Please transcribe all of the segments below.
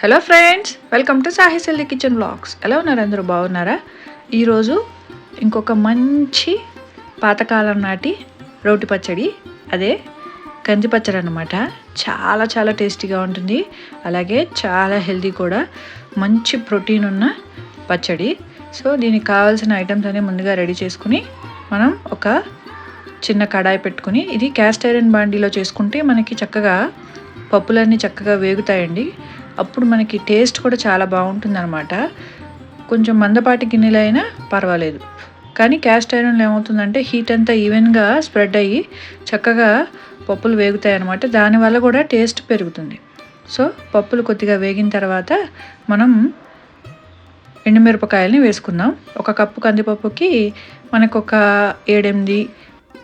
Hello friends welcome to Sahi kitchen blogs ఎలా ఉన్నారు అందరూ బాగున్నారా? ఈరోజు ఇంకొక మంచి పాతకాలం నాటి రోటి పచ్చడి. అదే కంది పచ్చడి అనమాట చాలా చాలా టేస్టీగా ఉంటుంది. అలాగే చాలా హెల్దీ కూడా. మంచి ప్రోటీన్ ఉన్న పచ్చడి. సో దీనికి కావాల్సిన ఐటమ్స్ అనేవి ముందుగా రెడీ చేసుకుని మనం ఒక చిన్న కడాయి పెట్టుకుని ఇది క్యాస్ట్ ఐరన్ బాండీలో చేసుకుంటే మనకి చక్కగా పప్పులన్నీ చక్కగా వేగుతాయండి. అప్పుడు మనకి టేస్ట్ కూడా చాలా బాగుంటుంది అనమాట కొంచెం మందపాటి గిన్నెలు అయినా పర్వాలేదు. కానీ క్యాస్ట్ ఐరన్లో ఏమవుతుందంటే హీట్ అంతా ఈవెన్గా స్ప్రెడ్ అయ్యి చక్కగా పప్పులు వేగుతాయి అనమాట దానివల్ల కూడా టేస్ట్ పెరుగుతుంది. సో పప్పులు కొద్దిగా వేగిన తర్వాత మనం ఎండుమిరపకాయలని వేసుకుందాం. ఒక కప్పు కందిపప్పుకి మనకు ఒక ఏడెనిమిది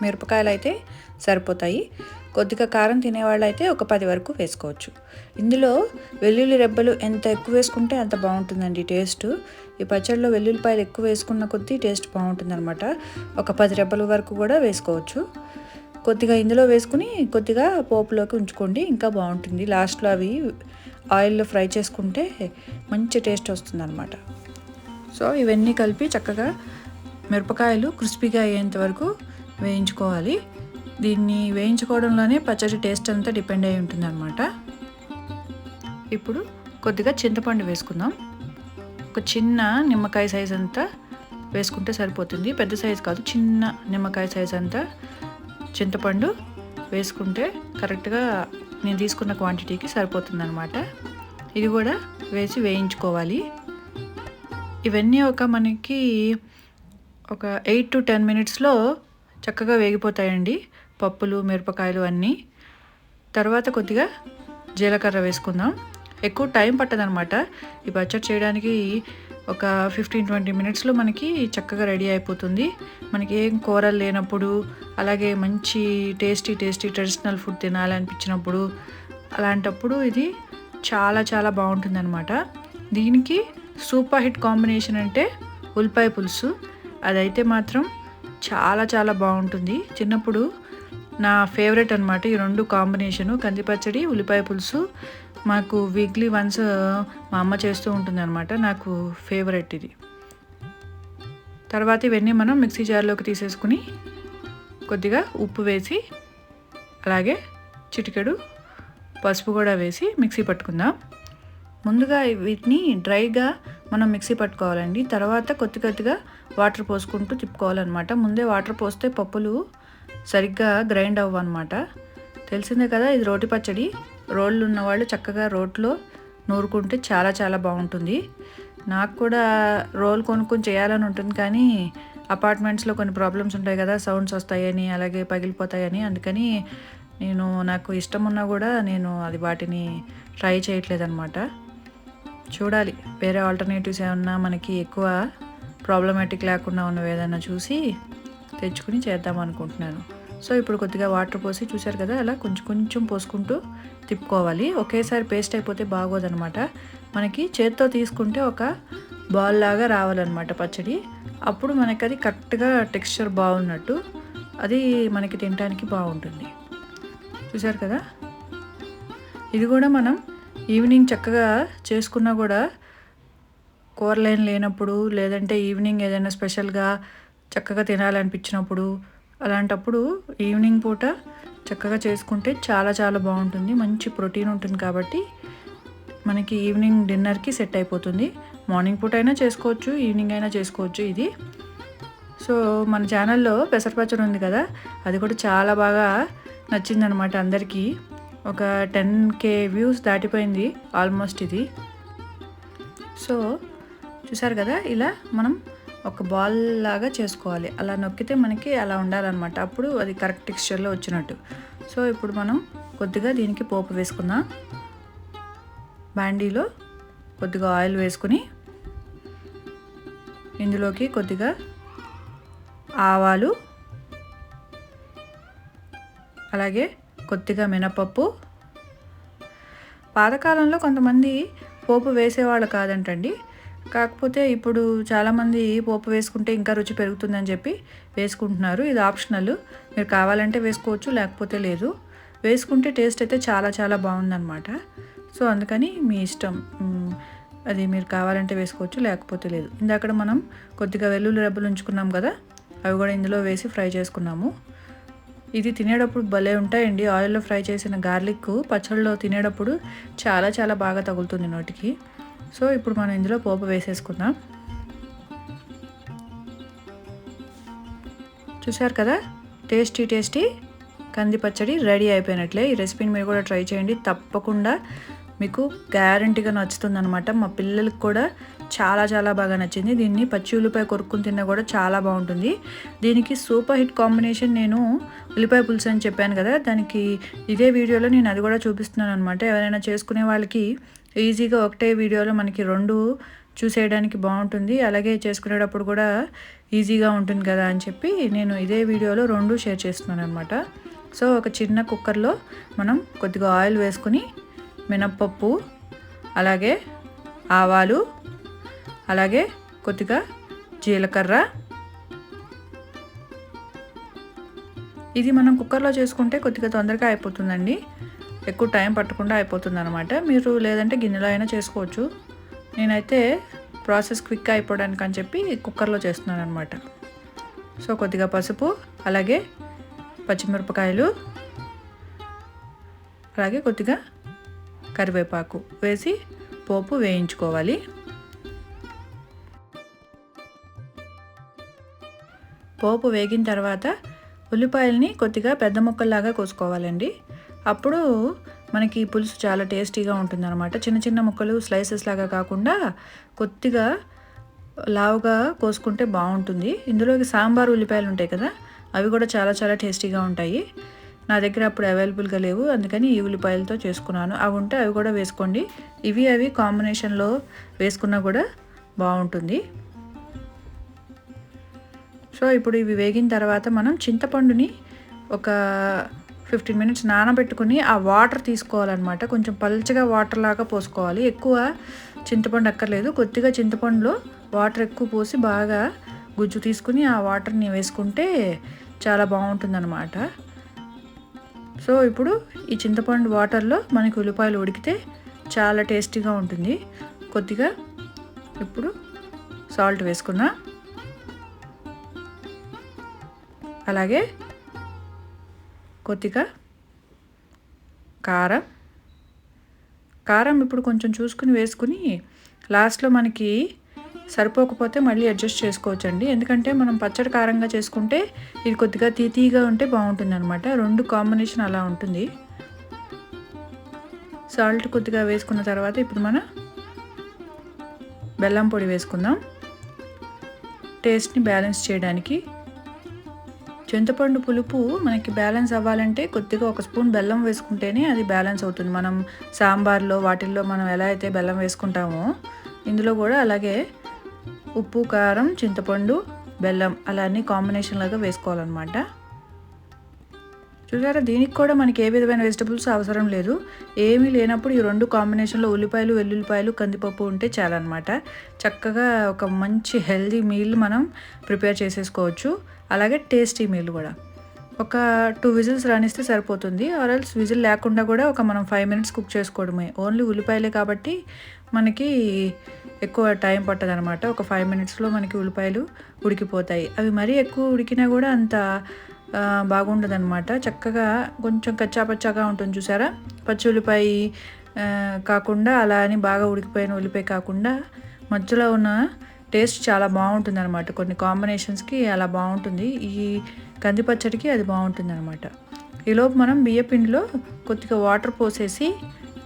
మిరపకాయలు అయితే సరిపోతాయి. కొద్దిగా కారం తినేవాళ్ళు అయితే ఒక పది వరకు వేసుకోవచ్చు. ఇందులో వెల్లుల్లి రెబ్బలు ఎంత ఎక్కువ వేసుకుంటే అంత బాగుంటుందండి టేస్ట్. ఈ పచ్చడిలో వెల్లుల్లిపాయలు ఎక్కువ వేసుకున్న కొద్దీ టేస్ట్ బాగుంటుంది అనమాట ఒక పది రెబ్బల వరకు కూడా వేసుకోవచ్చు. కొద్దిగా ఇందులో వేసుకుని కొద్దిగా పోపులోకి ఉంచుకోండి ఇంకా బాగుంటుంది. లాస్ట్లో అవి ఆయిల్లో ఫ్రై చేసుకుంటే మంచి టేస్ట్ వస్తుంది అనమాట సో ఇవన్నీ కలిపి చక్కగా మిరపకాయలు క్రిస్పీగా అయ్యేంత వరకు వేయించుకోవాలి. దీన్ని వేయించుకోవడంలోనే పచ్చడి టేస్ట్ అంతా డిపెండ్ అయి ఉంటుంది అనమాట ఇప్పుడు కొద్దిగా చింతపండు వేసుకుందాం. ఒక చిన్న నిమ్మకాయ సైజ్ అంతా వేసుకుంటే సరిపోతుంది. పెద్ద సైజ్ కాదు చిన్న నిమ్మకాయ సైజ్ అంతా చింతపండు వేసుకుంటే కరెక్ట్గా నేను తీసుకున్న క్వాంటిటీకి సరిపోతుంది అనమాట ఇది కూడా వేసి వేయించుకోవాలి. ఇవన్నీ ఒక మనకి ఒక ఎయిట్ టు టెన్ మినిట్స్లో చక్కగా వేగిపోతాయండి. పప్పులు మిరపకాయలు అన్నీ. తర్వాత కొద్దిగా జీలకర్ర వేసుకుందాం. ఎక్కువ టైం పట్టదనమాట ఈ పచ్చడి చేయడానికి ఒక ఫిఫ్టీన్ ట్వంటీ మినిట్స్లో మనకి చక్కగా రెడీ అయిపోతుంది. మనకి ఏం కూరలు లేనప్పుడు అలాగే మంచి టేస్టీ టేస్టీ ట్రెడిషనల్ ఫుడ్ తినాలనిపించినప్పుడు అలాంటప్పుడు ఇది చాలా చాలా బాగుంటుందన్నమాట. దీనికి సూపర్ హిట్ కాంబినేషన్ అంటే ఉల్లిపాయ పులుసు. అదైతే మాత్రం చాలా చాలా బాగుంటుంది. చిన్నప్పుడు నా ఫేవరెట్ అనమాట ఈ రెండు కాంబినేషను. కంది పచ్చడి ఉల్లిపాయ పులుసు. మాకు వీక్లీ వన్స్ మా అమ్మ చేస్తూ ఉంటుంది అనమాట నాకు ఫేవరెట్ ఇది. తర్వాత ఇవన్నీ మనం మిక్సీ జార్లోకి తీసేసుకుని కొద్దిగా ఉప్పు వేసి అలాగే చిటికెడు పసుపు కూడా వేసి మిక్సీ పట్టుకుందాం. ముందుగా వీటిని డ్రైగా మనం మిక్సీ పట్టుకోవాలండి. తర్వాత కొద్ది కొద్దిగా వాటర్ పోసుకుంటూ తిప్పుకోవాలన్నమాట. ముందే వాటర్ పోస్తే పప్పులు సరిగ్గా గ్రైండ్ అవ్వనమాట తెలిసిందే కదా ఇది రోటి పచ్చడి. రోళ్ళు ఉన్నవాళ్ళు చక్కగా రోట్లో నూరుకుంటే చాలా చాలా బాగుంటుంది. నాకు కూడా రోల్ కొనుక్కొని చేయాలని ఉంటుంది కానీ అపార్ట్మెంట్స్లో కొన్ని ప్రాబ్లమ్స్ ఉంటాయి కదా సౌండ్స్ వస్తాయని అలాగే పగిలిపోతాయని. అందుకని నేను నాకు ఇష్టం ఉన్నా కూడా నేను అది వాటిని ట్రై చేయట్లేదనమాట చూడాలి వేరే ఆల్టర్నేటివ్స్ ఏమన్నా మనకి ఎక్కువ ప్రాబ్లమాటిక్ లేకుండా ఉన్నవి ఏదైనా చూసి తెచ్చుకుని చేద్దాం అనుకుంటున్నాను. సో ఇప్పుడు కొద్దిగా వాటర్ పోసి చూశారు కదా అలా కొంచెం కొంచెం పోసుకుంటూ తిప్పుకోవాలి. ఒకేసారి పేస్ట్ అయిపోతే బాగోదనమాట. మనకి చేత్తో తీసుకుంటే ఒక బాల్ లాగా రావాలన్నమాట పచ్చడి. అప్పుడు మనకి అది కరెక్ట్గా టెక్స్చర్ బాగున్నట్టు అది మనకి తినడానికి బాగుంటుంది. చూశారు కదా? ఇది కూడా మనం ఈవినింగ్ చక్కగా చేసుకున్నా కూడా కూరలేని లేనప్పుడు లేదంటే ఈవినింగ్ ఏదైనా స్పెషల్గా చక్కగా తినాలనిపించినప్పుడు అలాంటప్పుడు ఈవినింగ్ పూట చక్కగా చేసుకుంటే చాలా చాలా బాగుంటుంది. మంచి ప్రోటీన్ ఉంటుంది కాబట్టి మనకి ఈవినింగ్ డిన్నర్కి సెట్ అయిపోతుంది. మార్నింగ్ పూట అయినా చేసుకోవచ్చు ఈవినింగ్ అయినా చేసుకోవచ్చు ఇది. సో మన ఛానల్లో పెసరపచ్చడి ఉంది కదా అది కూడా చాలా బాగా నచ్చిందనమాట అందరికీ. ఒక టెన్ కే వ్యూస్ దాటిపోయింది ఆల్మోస్ట్ ఇది. సో చూసారు కదా ఇలా మనం ఒక బాల్ లాగా చేసుకోవాలి. అలా నొక్కితే మనకి అలా ఉండాలన్నమాట. అప్పుడు అది కరెక్ట్ టెక్స్చర్లో వచ్చినట్టు. సో ఇప్పుడు మనం కొద్దిగా దీనికి పోపు వేసుకుందాం. బాండీలో కొద్దిగా ఆయిల్ వేసుకుని ఇందులోకి కొద్దిగా ఆవాలు అలాగే కొద్దిగా మినపప్పు. పాతకాలంలో కొంతమంది పోపు వేసేవాళ్ళు కాదంటండి. కాకపోతే ఇప్పుడు చాలామంది పోపు వేసుకుంటే ఇంకా రుచి పెరుగుతుందని చెప్పి వేసుకుంటున్నారు. ఇది ఆప్షనల్. మీరు కావాలంటే వేసుకోవచ్చు లేకపోతే లేదు. వేసుకుంటే టేస్ట్ అయితే చాలా చాలా బాగుందన్నమాట. సో అందుకని మీ ఇష్టం. అది మీరు కావాలంటే వేసుకోవచ్చు లేకపోతే లేదు. ఇందాక మనం కొద్దిగా వెల్లుల్లి రెబ్బలు ఉంచుకున్నాం కదా అవి కూడా ఇందులో వేసి ఫ్రై చేసుకున్నాము. ఇది తినేటప్పుడు భలే ఉంటాయండి. ఆయిల్లో ఫ్రై చేసిన గార్లిక్ పచ్చళ్ళలో తినేటప్పుడు చాలా చాలా బాగా తగులుతుంది నోటికి. సో ఇప్పుడు మనం ఇందులో పోపు వేసేసుకుందాం. చూసారు కదా? టేస్టీ టేస్టీ కంది పచ్చడి రెడీ అయిపోయినట్లే. ఈ రెసిపీని మీరు కూడా ట్రై చేయండి. తప్పకుండా మీకు గ్యారంటీగా నచ్చుతుంది అనమాట మా పిల్లలకు కూడా చాలా చాలా బాగా నచ్చింది. దీన్ని పచ్చి ఉల్లిపాయ కొరుక్కుని తిన్నా కూడా చాలా బాగుంటుంది. దీనికి సూపర్ హిట్ కాంబినేషన్ నేను ఉల్లిపాయ పులుసు అని చెప్పాను కదా? దానికి ఇదే వీడియోలో నేను అది కూడా చూపిస్తున్నాను అనమాట ఎవరైనా చేసుకునే వాళ్ళకి ఈజీగా ఒకటే వీడియోలో మనకి రెండు చూసేయడానికి బాగుంటుంది. అలాగే చేసుకునేటప్పుడు కూడా ఈజీగా ఉంటుంది కదా అని చెప్పి నేను ఇదే వీడియోలో రెండు షేర్ చేస్తున్నాను అనమాట సో ఒక చిన్న కుక్కర్లో మనం కొద్దిగా ఆయిల్ వేసుకుని మినప్పప్పు అలాగే ఆవాలు అలాగే కొద్దిగా జీలకర్ర. ఇది మనం కుక్కర్లో చేసుకుంటే కొద్దిగా తొందరగా అయిపోతుందండి. ఎక్కువ టైం పట్టకుండా అయిపోతుంది అనమాట మీరు లేదంటే గిన్నెలో అయినా చేసుకోవచ్చు. నేనైతే ప్రాసెస్ క్విక్ అయిపోవడానికి అని చెప్పి కుక్కర్లో చేస్తున్నాను అనమాట సో కొద్దిగా పసుపు అలాగే పచ్చిమిరపకాయలు అలాగే కొద్దిగా కరివేపాకు వేసి పోపు వేయించుకోవాలి. పోపు వేగిన తర్వాత ఉల్లిపాయల్ని కొద్దిగా పెద్ద ముక్కల్లాగా కోసుకోవాలండి. అప్పుడు మనకి ఈ పులుసు చాలా టేస్టీగా ఉంటుందన్నమాట. చిన్న చిన్న ముక్కలు స్లైసెస్ లాగా కాకుండా కొద్దిగా లావుగా కోసుకుంటే బాగుంటుంది. ఇందులోకి సాంబార్ ఉల్లిపాయలు ఉంటాయి కదా అవి కూడా చాలా చాలా టేస్టీగా ఉంటాయి. నా దగ్గర అప్పుడు అవైలబుల్గా లేవు అందుకని ఈ ఉల్లిపాయలతో చేసుకున్నాను. అవి ఉంటే అవి కూడా వేసుకోండి. ఇవి అవి కాంబినేషన్లో వేసుకున్నా కూడా బాగుంటుంది. సో ఇప్పుడు ఇవి వేగిన తర్వాత మనం చింతపండుని ఒక ఫిఫ్టీన్ మినిట్స్ నానబెట్టుకుని ఆ వాటర్ తీసుకోవాలన్నమాట. కొంచెం పల్చగా వాటర్ లాగా పోసుకోవాలి. ఎక్కువ చింతపండు అక్కర్లేదు. కొద్దిగా చింతపండులో వాటర్ ఎక్కువ పోసి బాగా గుజ్జు తీసుకుని ఆ వాటర్ని వేసుకుంటే చాలా బాగుంటుందన్నమాట. సో ఇప్పుడు ఈ చింతపండు వాటర్లో మనకి ఉల్లిపాయలు ఉడికితే చాలా టేస్టీగా ఉంటుంది. కొద్దిగా ఇప్పుడు సాల్ట్ వేసుకున్నా. అలాగే కొద్దిగా కారం. కారం ఇప్పుడు కొంచెం చూసుకుని వేసుకుని లాస్ట్లో మనకి సరిపోకపోతే మళ్ళీ అడ్జస్ట్ చేసుకోవచ్చండి. ఎందుకంటే మనం పచ్చడి కారంగా చేసుకుంటే ఇది కొద్దిగా తీతీగా ఉంటే బాగుంటుంది అనమాట రెండు కాంబినేషన్ అలా ఉంటుంది. సాల్ట్ కొద్దిగా వేసుకున్న తర్వాత ఇప్పుడు మనం బెల్లం పొడి వేసుకుందాం. టేస్ట్ని బ్యాలెన్స్ చేయడానికి చింతపండు పులుపు మనకి బ్యాలెన్స్ అవ్వాలంటే కొద్దిగా ఒక స్పూన్ బెల్లం వేసుకుంటేనే అది బ్యాలెన్స్ అవుతుంది. మనం సాంబార్లో వాటిల్లో మనం ఎలా అయితే బెల్లం వేసుకుంటామో ఇందులో కూడా అలాగే ఉప్పు కారం చింతపండు బెల్లం అలా అన్ని కాంబినేషన్ లాగా వేసుకోవాలన్నమాట. చూసారా? దీనికి కూడా మనకి ఏ విధమైన వెజిటబుల్స్ అవసరం లేదు. ఏమీ లేనప్పుడు ఈ రెండు కాంబినేషన్లో ఉల్లిపాయలు వెల్లుల్లిపాయలు కందిపప్పు ఉంటే చాలన్నమాట. చక్కగా ఒక మంచి హెల్దీ మీల్ మనం ప్రిపేర్ చేసేసుకోవచ్చు. అలాగే టేస్టీ మీల్ కూడా. ఒక టూ విజిల్స్ రానిస్తే సరిపోతుంది. ఆర్ఎల్స్ విజిల్ లేకుండా కూడా ఒక మనం ఫైవ్ మినిట్స్ కుక్ చేసుకోవడమే. ఓన్లీ ఉల్లిపాయలే కాబట్టి మనకి ఎక్కువ టైం పట్టదు అనమాట ఒక ఫైవ్ మినిట్స్లో మనకి ఉల్లిపాయలు ఉడికిపోతాయి. అవి మరీ ఎక్కువ ఉడికినా కూడా అంత బాగుండదు అనమాట చక్కగా కొంచెం కచ్చాపచ్చాగా ఉంటుంది చూసారా? పచ్చి ఉల్లిపాయ కాకుండా అలా అని బాగా ఉడికిపోయిన ఉల్లిపాయ కాకుండా మధ్యలో ఉన్న టేస్ట్ చాలా బాగుంటుంది అనమాట కొన్ని కాంబినేషన్స్కి అలా బాగుంటుంది. ఈ కంది పచ్చడికి అది బాగుంటుంది అనమాట ఈలోపు మనం బియ్యపిండిలో కొద్దిగా వాటర్ పోసేసి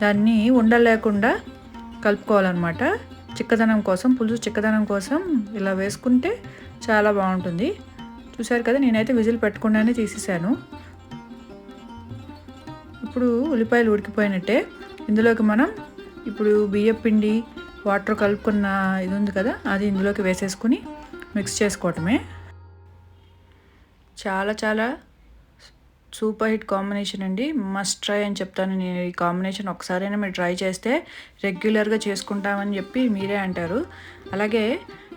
దాన్ని ఉండలేకుండా కలుపుకోవాలన్నమాట. చిక్కదనం కోసం పులుసు చిక్కదనం కోసం ఇలా వేసుకుంటే చాలా బాగుంటుంది. చూసారు కదా నేనైతే విజిల్ పెట్టకుండానే తీసేసాను ఇప్పుడు ఉల్లిపాయలు ఉడికిపోయినట్టే. ఇందులోకి మనం ఇప్పుడు బియ్యం పిండి వాటర్ కలుపుకున్న ఇది ఉంది కదా అది ఇందులోకి వేసేసుకుని మిక్స్ చేసుకోవటమే. చాలా చాలా సూపర్ హిట్ కాంబినేషన్ అండి. మస్ట్ ట్రై అని చెప్తాను నేను ఈ కాంబినేషన్. ఒకసారైనా మీరు ట్రై చేస్తే రెగ్యులర్గా చేసుకుంటామని చెప్పి మీరే అంటారు. అలాగే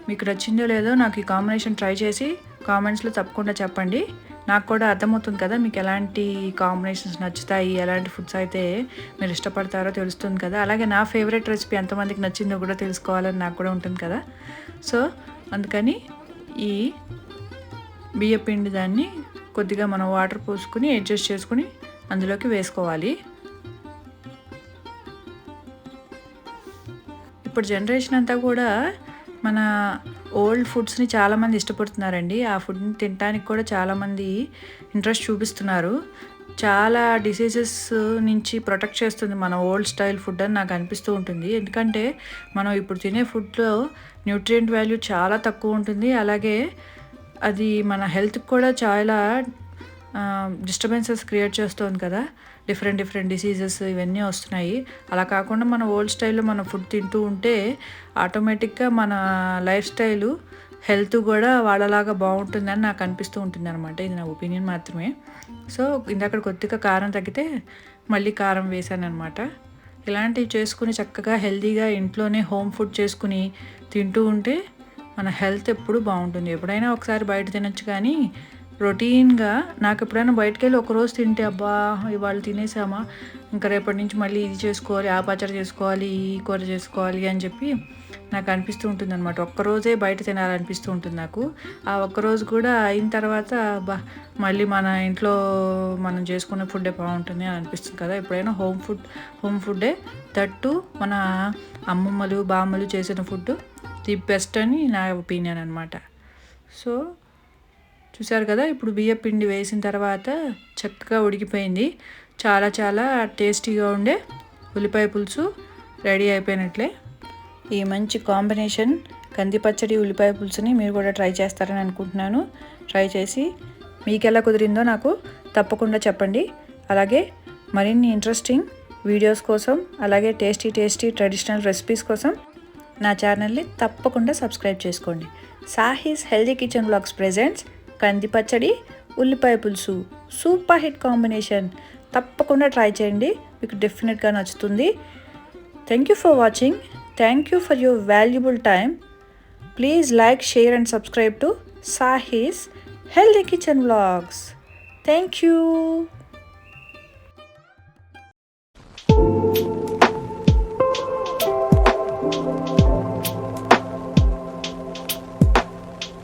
మీకు నచ్చిందో లేదో నాకు ఈ కాంబినేషన్ ట్రై చేసి కామెంట్స్లో తప్పకుండా చెప్పండి. నాకు కూడా అర్థమవుతుంది కదా మీకు ఎలాంటి కాంబినేషన్స్ నచ్చుతాయి ఎలాంటి ఫుడ్స్ అయితే మీరు ఇష్టపడతారో తెలుస్తుంది కదా. అలాగే నా ఫేవరెట్ రెసిపీ ఎంతమందికి నచ్చిందో కూడా తెలుసుకోవాలని నాకు కూడా ఉంటుంది కదా. సో అందుకని ఈ బియ్య పిండి దాన్ని కొద్దిగా మనం వాటర్ పోసుకుని అడ్జస్ట్ చేసుకుని అందులోకి వేసుకోవాలి. ఇప్పుడు జనరేషన్ అంతా కూడా మన ఓల్డ్ ఫుడ్స్ని చాలామంది ఇష్టపడుతున్నారండి. ఆ ఫుడ్ని తినడానికి కూడా చాలామంది ఇంట్రెస్ట్ చూపిస్తున్నారు. చాలా డిసీజెస్ నుంచి ప్రొటెక్ట్ చేస్తుంది మన ఓల్డ్ స్టైల్ ఫుడ్ అని నాకు అనిపిస్తూ ఉంటుంది. ఎందుకంటే మనం ఇప్పుడు తినే ఫుడ్లో న్యూట్రియంట్ వాల్యూ చాలా తక్కువ ఉంటుంది. అలాగే అది మన హెల్త్కి కూడా చాలా డిస్టర్బెన్సెస్ క్రియేట్ చేస్తుంది కదా. డిఫరెంట్ డిఫరెంట్ డిసీజెస్ ఇవన్నీ వస్తున్నాయి. అలా కాకుండా మన ఓల్డ్ స్టైల్లో మన ఫుడ్ తింటూ ఉంటే ఆటోమేటిక్గా మన లైఫ్ స్టైలు హెల్త్ కూడా వాళ్ళలాగా బాగుంటుందని నాకు అనిపిస్తూ ఉంటుంది అనమాట ఇది నా ఒపీనియన్ మాత్రమే. సో ఇందాక కొద్దిగా కారం తగ్గితే మళ్ళీ కారం వేసాను అనమాట ఇలాంటివి చేసుకుని చక్కగా హెల్తీగా ఇంట్లోనే హోమ్ ఫుడ్ చేసుకుని తింటూ ఉంటే మన హెల్త్ ఎప్పుడు బాగుంటుంది. ఎప్పుడైనా ఒకసారి బయట తినొచ్చు కానీ రొటీన్గా నాకు ఎప్పుడైనా బయటకు వెళ్ళి ఒకరోజు తింటే అబ్బా ఇవాళ తినేసామా ఇంకా రేపటి నుంచి మళ్ళీ ఇది చేసుకోవాలి ఆ పచ్చడి చేసుకోవాలి ఈ కూర చేసుకోవాలి అని చెప్పి నాకు అనిపిస్తూ ఉంటుంది అనమాట ఒక్కరోజే బయట తినాలనిపిస్తూ ఉంటుంది నాకు. ఆ ఒక్కరోజు కూడా అయిన తర్వాత బా మళ్ళీ మన ఇంట్లో మనం చేసుకునే ఫుడ్డే బాగుంటుంది అని అనిపిస్తుంది కదా. ఎప్పుడైనా హోమ్ ఫుడ్ హోమ్ ఫుడ్డే తట్టు మన అమ్మమ్మలు బామ్మలు చేసిన ఫుడ్ ది బెస్ట్ అని నా ఒపీనియన్ అనమాట సో చూసారు కదా ఇప్పుడు బియ్య పిండి వేసిన తర్వాత చక్కగా ఉడికిపోయింది. చాలా చాలా టేస్టీగా ఉండే ఉల్లిపాయ పులుసు రెడీ అయిపోయినట్లే. ఈ మంచి కాంబినేషన్ కంది పచ్చడి ఉల్లిపాయ పులుసుని మీరు కూడా ట్రై చేస్తారని అనుకుంటున్నాను. ట్రై చేసి మీకు ఎలా కుదిరిందో నాకు తప్పకుండా చెప్పండి. అలాగే మరిన్ని ఇంట్రెస్టింగ్ వీడియోస్ కోసం అలాగే టేస్టీ టేస్టీ ట్రెడిషనల్ రెసిపీస్ కోసం నా ఛానల్ని తప్పకుండా సబ్స్క్రైబ్ చేసుకోండి. Sahi's healthy kitchen blogs presents కంది పచ్చడి ఉల్లిపాయ పులుసు. Super hit combination. తప్పకుండా ట్రై చేయండి. మీకు డెఫినెట్గా నచ్చుతుంది. Thank you for watching thank you for your valuable time please like share and subscribe to Sahi's healthy kitchen blogs thank you